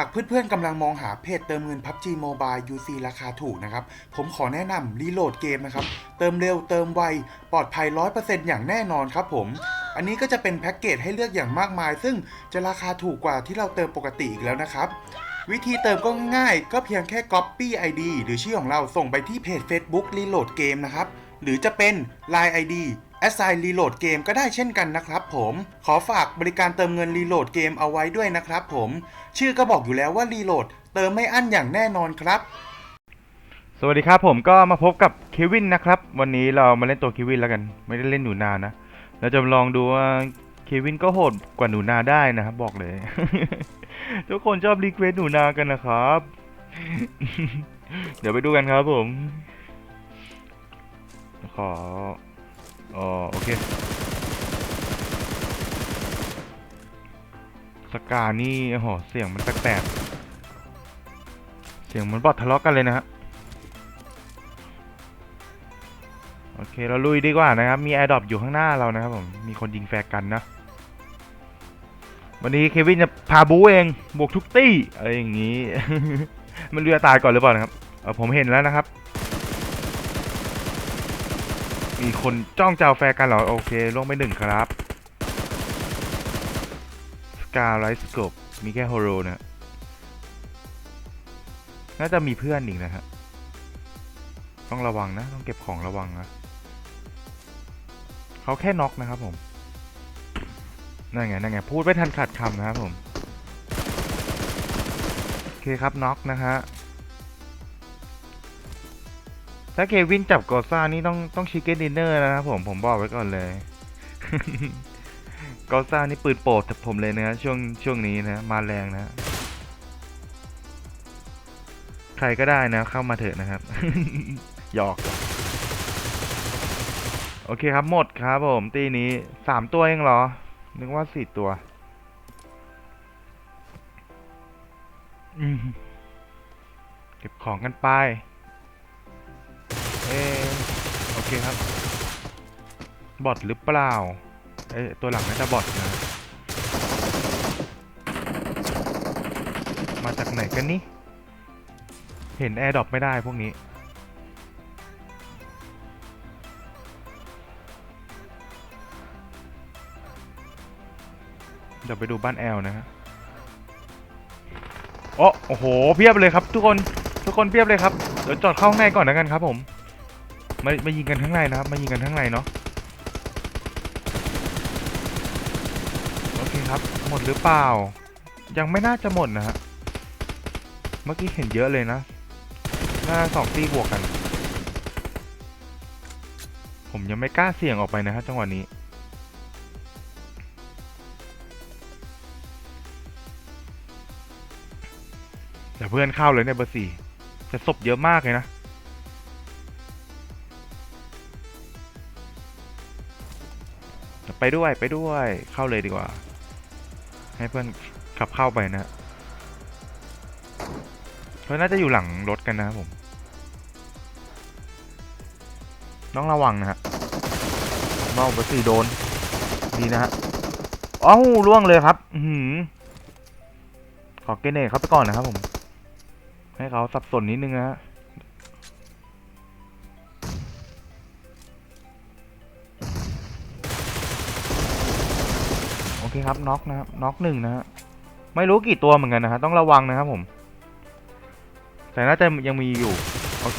หากเพื่อนๆกำลังมองหาเพจเติมเงิน PUBG Mobile UC ราคาถูกนะครับ ผมขอแนะนำรีโหลดเกมนะครับ เติมเร็วเติมไว ปลอดภัย 100%อย่างแน่นอนครับผม อันนี้ก็จะเป็นแพ็กเกจให้เลือกอย่างมากมาย ซึ่งจะราคาถูกกว่าที่เราเติมปกติอีกแล้วนะครับวิธีเติมก็ง่ายก็เพียงแค่ Copy ID หรือชื่อของเราส่งไปที่เพจ Facebook Reload Game นะครับ หรือจะเป็น Line ID Assign Reload Game ก็ได้เช่นกันนะครับผม ขอฝากบริการเติมเงิน Reload Game เอาไว้ด้วยนะครับผม ชื่อก็บอกอยู่แล้วว่า Reload เติมไม่อั้นอย่างแน่นอนครับ สวัสดีครับผมก็มาพบกับเควินนะครับ วันนี้เรามาเล่นตัวเควินแล้วกัน ไม่ได้เล่นหนูนานะ เราจะลองดูว่าเควินก็โหดกว่าหนูนาได้นะครับบอกเลย ทุกคนชอบรีเควสหนูนากันนะครับ เดี๋ยวไปดูกันครับผม ขออ๋อโอเค สกานี่โอ้โหเสียงมันแปลกเสียงมันบอดทะเลาะกันเลยนะฮะโอเคเราลุยดีกว่านะครับ มีแอร์ดรอปอยู่ข้างหน้าเรานะครับผม มีคนยิงแฟร์กันนะ วันนี้เควินจะพาบูเองบวกทุกตี้อะไรอย่างนี้ มันเรือตายก่อนหรือเปล่านะครับเออผมเห็นแล้วนะครับ มีคนจ้องจะเอาแฟร์กันเหรอ โอเคลงไปหนึ่งครับ กาไลท์สโคปมีแค่โฮโรนะน่าจะมีเพื่อนอีกนะฮะ ต้องระวังนะ ต้องเก็บของระวังนะ เขาแค่น็อกนะครับผม นั่นไง นั่นไง พูดไม่ทันขาดคำนะครับผม โอเคครับน็อกนะฮะ ถ้าเควินจับกอซ่านี่ต้องต้องชิคเก้นดินเนอร์นะครับผม ผมบอกไว้ก่อนเลย กอซ่านี่ปืนโปรดผมเลยนะช่วงช่วงนี้นะมาแรงนะ ใครก็ได้นะเข้ามาเถอะนะครับหยอก โอเคครับหมดครับผม ตีนี้สามตัวเองเหรอ นึกว่าสี่ตัวเก็บของกันไป เออโอเคครับ บอทหรือเปล่า เอ้ตัวหลังน่าจะบอทนะ มาจากไหนกันนี่ เห็นแอร์ดรอปไม่ได้พวกนี้ เดี๋ยวไปดูบ้านแอลนะฮะโอ้โอ้โห เพียบเลยครับ ทุกคน ทุกคนเพียบเลยครับ เดี๋ยวจอดเข้าข้างในก่อนนะกันครับผม มามายิงกันข้างในนะครับ มายิงกันข้างในเนาะ โอเค ครับ หมดหรือเปล่า ยังไม่น่าจะหมดนะฮะ เมื่อกี้เห็นเยอะเลยนะ น่าสองตีบวกกัน ผมยังไม่กล้าเสี่ยงออกไปนะฮะจังหวะนี้เดี๋ยวเพื่อนเข้าเลยในเบอร์สี่จะศพเยอะมากเลยนะไปด้วยไปด้วยเข้าเลยดีกว่า ให้เพื่อนขับเข้าไปนะเขาน่าจะอยู่หลังรถกันนะครับผม ต้องระวังนะฮะเมาเบอร์สี่โดน ดีนะฮะอ้าล่วงเลยครับ อืขอเกเนตเขาไปก่อนนะครับผม ให้เขาสับสนนิดนึงนะฮะ คครับน็อกนะครับน็อกหนึ่งนะฮะไม่รู้กี่ตัวเหมือนกันนะฮะต้องระวังนะครับผม แต่น่าจะยังมีอยู่โอเค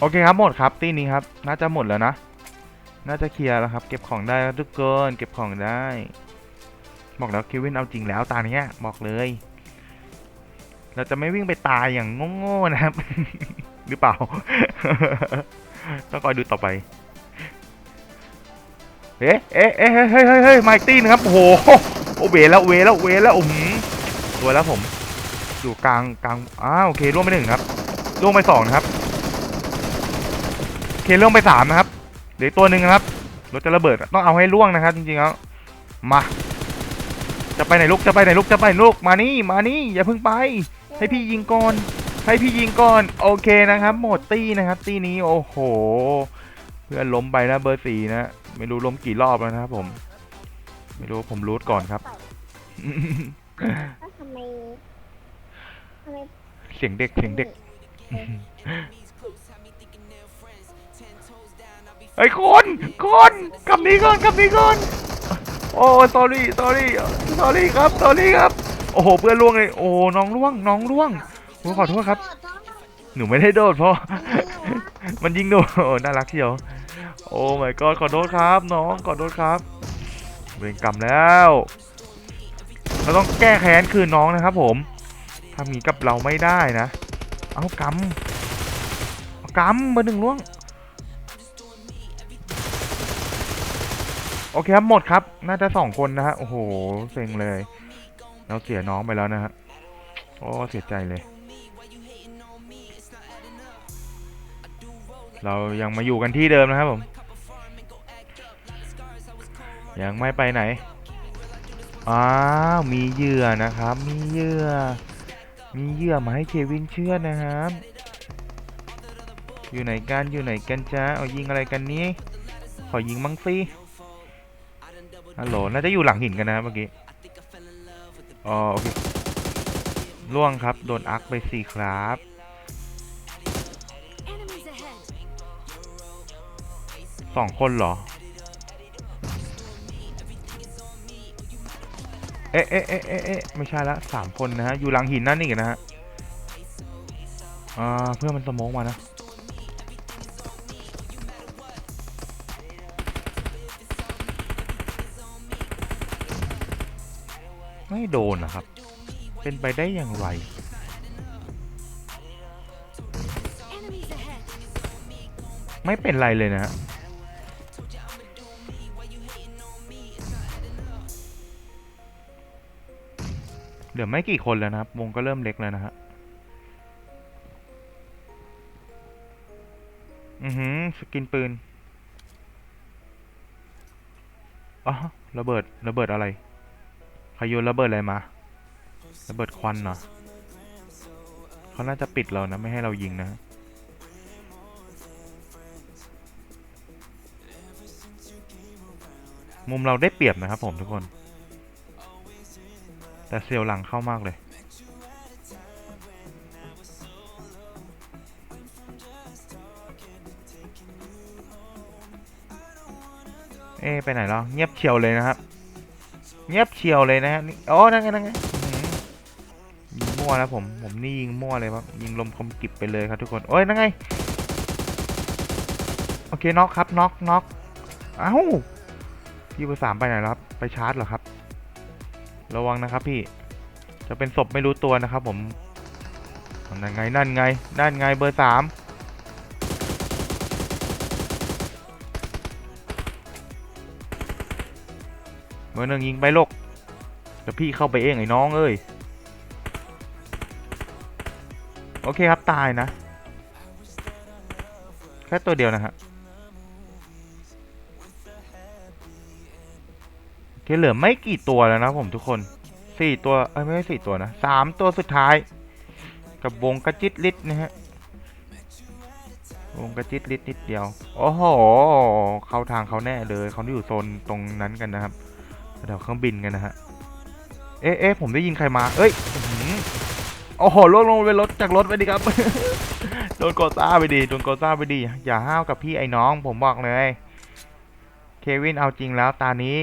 โอเคครับหมดครับตีนี้ครับ น่าจะหมดแล้วนะ น่าจะเคลียร์แล้วครับ เก็บของได้ทุกคนเก็บของได้ บอกแล้วคิวินเอาจริงแล้วตาเนี้ยบอกเลย เราจะไม่วิ่งไปตายอย่างโง่ๆนะครับ หรือเปล่า ต้องคอยดูต่อไป เอ๊ะเอ๊ะเอ๊ะเฮ้ยเฮ้ยเฮ้ยเฮ้ยมาอีกตีนะครับโอ้โหโอเวแล้วเวแล้วเวแล้วโอ้โหตัวแล้วผมอยู่กลางกลางอ้าโอเคล่วงไปหนึ่งครับล่วงไปสองนะครับโอเคล่วงไปสามนะครับเหลืออกตัวหนึ่งนะครับรถจะระเบิดต้องเอาให้ล่วงนะครับ จริงๆแล้วมาจะไปไหนลูกจะไปไหนลูกจะไปไหนลูกมานี่มานี่อย่าเพิ่งไป ให้พี่ยิงก่อนให้พี่ยิงก่อนโอเคนะครับ หมดตี้นะครับ ตี้นี้โอ้โห เพื่อนล้มไปนะเบอร์สี่นะ ไม่รู้ล้มกี่รอบแล้วนะครับผม ไม่รู้ผมรูทก่อนครับแล้วทำไมทำไมเสียงเด็กเสียงเด็กไอ้ยคนคนกลับหนี้ก่อนกลับหนี้ก่อนโอ้ sorry sorry sorry ครับ sorry ครับ โอ้โหเพื่อนล่วงเลยโอ้น้องล่วงน้องล่วงผมขอโทษครับขอโทษหนูไม่ได้โดดเพราะไมันยิงหนูน่ารักเชียว โอ้ my god ขอโทษครับน้องขอโทษครับ เวรกรรมแล้ว เราต้องแก้แค้นคืนน้องนะครับผมทำงี้กับเราไม่ได้นะ เอากำเอากำเบอร์หนึ่งล่วง โอเคครับหมดครับ น่าจะสองคนนะฮะ โอ้โห เซ็งเลย เราเสียน้องไปแล้วนะฮะ โอ้ เสียใจเลย เรายังมาอยู่กันที่เดิมนะครับผม ยังไม่ไปไหน อ้าว มีเหยื่อนะครับ มีเหยื่อ มีเหยื่อมาให้เควินเชื่อนะครับ อยู่ไหนกัน อยู่ไหนกันจ้าเอายิงอะไรกันนี้ ขอยิงมั้งสิฮัลโหล น่าจะอยู่หลังหินกันนะเมื่อกี้ อ๋อ โอเคล่วงครับ โดนอักไปสี่ครับ สองคนเหรอ เอ๊ะเอ๊ะเอ๊ะเอ๊ะไม่ใช่ละสามคนนะฮะ อยู่หลังหินนั่นนี่กันนะฮะ อ่า เพื่อนมันสมองมานะไม่โดนนะครับ เป็นไปได้อย่างไร ไม่เป็นไรเลยนะฮะ เหลือไม่กี่คนแล้วนะครับ วงก็เริ่มเล็กแล้วนะฮะอือหือสกินปืนอ๋อระเบิดระเบิดอะไรใครโยนระเบิดอะไรมาระเบิดควันเหรอเขาน่าจะปิดเรานะ ไม่ให้เรายิงนะฮะมุมเราได้เปรียบนะครับผมทุกคน แต่เซียวหลังเข้ามากเลย เอ๊ไปไหนแล้วเงียบเชียวเลยนะครับ เงียบเชียวเลยนะฮะโอ้นั่นไงนั่นไงยิงมั่วแล้วผม ผมนี่ยิงมั่วเลยครับ ยิงลมคมกิบไปเลยครับทุกคน โอ้ยนั่นไง โอเคน็อกครับน็อกน็อกเอ้าพี่เบสามไปไหนแล้วครับ ไปชาร์จเหรอครับ ระวังนะครับพี่ จะเป็นศพไม่รู้ตัวนะครับ ผมนั่นไงนั่นไงนั่นไงเบอร์สามเบอร์หนึ่งยิงไปโลกเดี๋ยวพี่เข้าไปเองไอ้น้องเอ้ยโอเคครับตายนะ แค่ตัวเดียวนะฮะ โอเคเหลือไม่กี่ตัวแล้วนะผมทุกคนสี่ตัวเอ้ยไม่ใช่สี่ตัวนะสามตัวสุดท้าย กับวงกระจิตลิดนะฮะวงกระจิตลิดนิดเดียว โอ้โห เข้าทางเขาแน่เลยเขาอยู่โซนตรงนั้นกันนะครับแถวเครื่องบินกันนะฮะ เอ๊ะเอ๊ะผมได้ยินใครมา เอ้ยโอ้โหลงลงไปรถจากรถไปดิครับ โดนโกซ่าไปดีโดนโกซ่าไปดี อย่าห้าวกับพี่ไอ้น้อง ผมบอกเลย เควินเอาจริงแล้วตานี้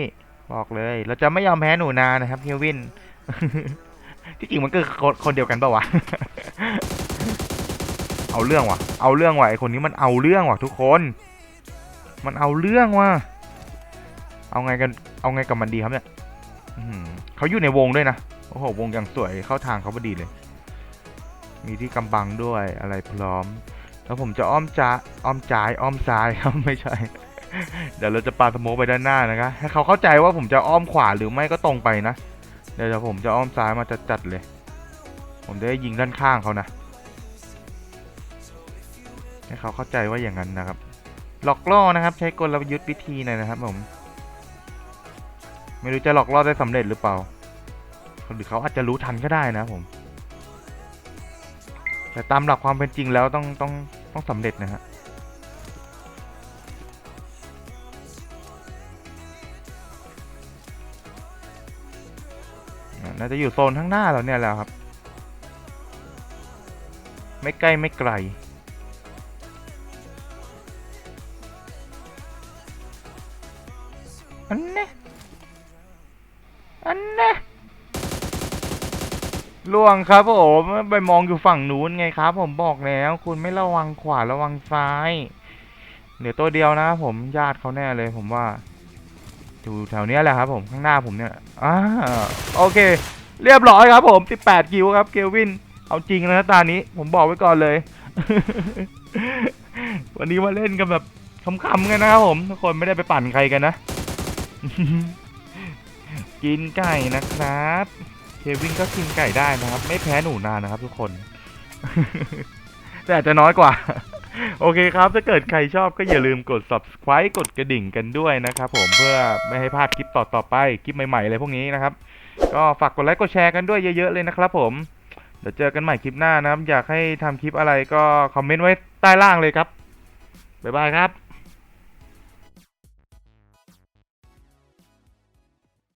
บอกเลย เราจะไม่ยอมแพ้หนูนานะครับเควิน ที่จริงมันก็คนเดียวกันปะวะ เอาเรื่องว่ะเอาเรื่องว่ะไอคนนี้มันเอาเรื่องว่ะทุกคน มันเอาเรื่องว่ะเอาไงกัน เอาไงกับมันดีครับเนี่ยเขาอยู่ในวงด้วยนะ โอ้โห วงอย่างสวยเข้าทางเขาพอดีเลย มีที่กำบังด้วยอะไรพร้อม แล้วผมจะอ้อมจ้าอ้อมจ่ายอ้อมซ้ายครับไม่ใช่ เดี๋ยวเราจะปาสโมกไปด้านหน้านะครับให้เขาเข้าใจว่าผมจะอ้อมขวาหรือไม่ก็ตรงไปนะ เดี๋ยวผมจะอ้อมซ้ายมาจัดๆเลย ผมจะได้ยิงด้านข้างเขานะให้เขาเข้าใจว่าอย่างนั้นนะครับ หลอกล่อนะครับ ใช้กลยุทธ์วิธีหน่อยนะครับ ผม ไม่รู้จะหลอกล่อได้สำเร็จหรือเปล่าหรือเขาอาจจะรู้ทันก็ได้นะผม แต่ตามหลักความเป็นจริงแล้วต้องต้องต้องสำเร็จนะฮะ น่าจะอยู่โซนข้างหน้าเราเนี่ยแหละครับ ไม่ใกล้ไม่ไกล อันเนี้อันเนี้ล่วงครับผมไปมองอยู่ฝั่งนู้นไงครับ ผมบอกแล้ว คุณไม่ระวังขวาระวังซ้าย เหลือตัวเดียวนะครับผมญาติเขาแน่เลยผมว่า อยู่แถวเนี้ยแหละครับผมข้างหน้าผมเนี่ยอ่าโอเค เรียบร้อยครับผม 18คิวครับเกลวิน เอาจริงนะตานี้ ผมบอกไว้ก่อนเลย วันนี้มาเล่นกันแบบขำๆกันนะครับผมทุกคนไม่ได้ไปปั่นใครกันนะ กินไก่นะครับ เควินก็กินไก่ได้นะครับ ไม่แพ้หนูนานะครับ ทุกคน แต่อาจจะน้อยกว่า โอเคครับ ถ้าเกิดใครชอบก็อย่าลืมกด subscribe กดกระดิ่งกันด้วยนะครับผมเพื่อไม่ให้พลาดคลิปต่อๆไป คลิปใหม่ๆอะไรพวกนี้นะครับ ก็ฝากกดไลค์กดแชร์กันด้วยเยอะๆเลยนะครับผมเดี๋ยวเจอกันใหม่คลิปหน้านะครับ อยากให้ทำคลิปอะไรก็คอมเมนต์ไว้ใต้ล่างเลยครับบ๊ายบายครับ